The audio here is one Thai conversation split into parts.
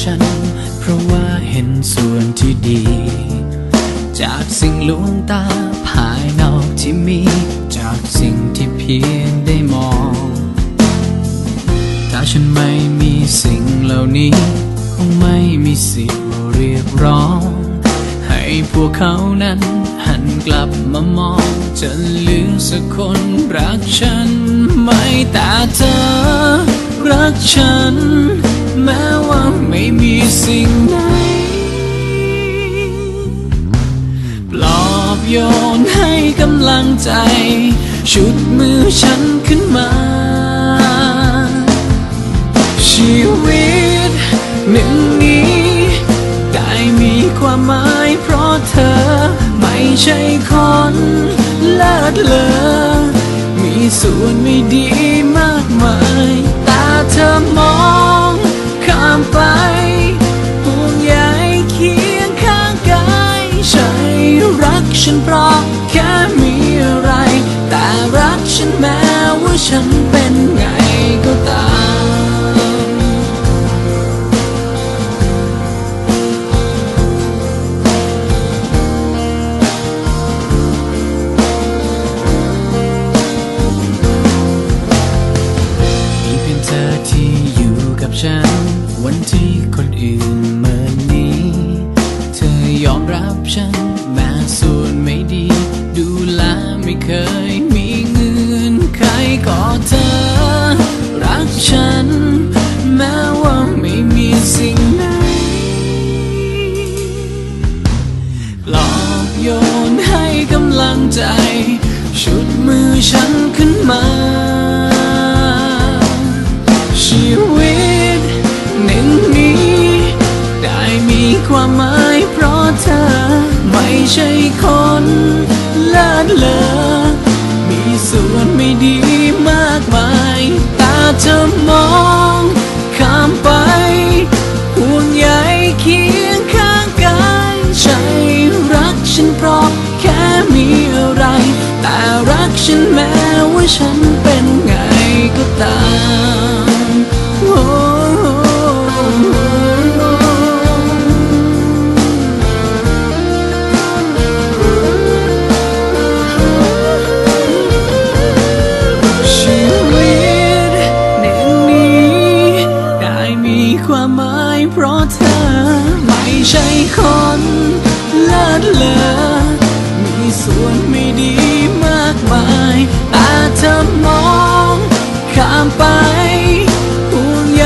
ฉัน เพราะว่าเห็นส่วนที่ดี จากสิ่งลวงตาภายนอกที่มี จากสิ่งที่เพียงได้มอง ถ้าฉันไม่มีสิ่งเหล่านี้ คงไม่มีสิทธิ์เรียกร้อง ให้พวกเขานั้นหันกลับมามองจะเหลือสักคนรักฉันไหม่แต่เธอรักฉัน แม้ว่าไม่มีสิ่งไหนปลอบโยนให้กำลังใจ ชุดมือฉันขึ้นมา ชีวิตหนึ่งนี้ ได้มีความหมายเพราะเธอ ไม่ใช่คนเลิศเลอมีส่วนไม่ดีมากมาย แต่เธอมอง ฉันเพราะแค่มีอะไร แต่รักฉันแม้ว่าฉันเป็นไงก็ตาม ก็เธอ รักฉัน แม้ว่าไม่มีสิ่งไหนลอบโยนให้กำลังใจ ชุดมือฉันขึ้นมา ชีวิตหนึ่งนี้ ได้มีความหมายเพราะเธอ ไม่ใช่คนเลิศเลอ แต่เธอมองข้ามไป ห่วงใยเคียงข้างกายใช่รักฉันเพราะแค่มีอะไร แต่รักฉันแม้ว่าฉัน หมายเพราะเธอ ไม่ใช่คนเลิศเลอมีส่วนไม่ดีมากมายแต่เธอมองข้ามไปห่วงใย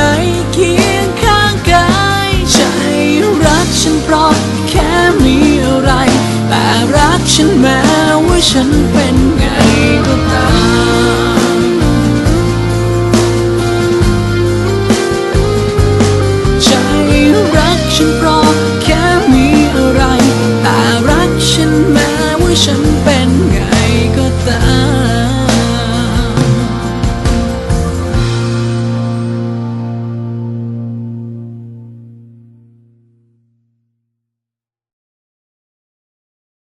เคียงข้างกายใช่รักฉันเพราะแค่มีอะไร แต่รักฉันแม้ว่าฉันเป็น ว่าฉันเป็นไงก็ตาม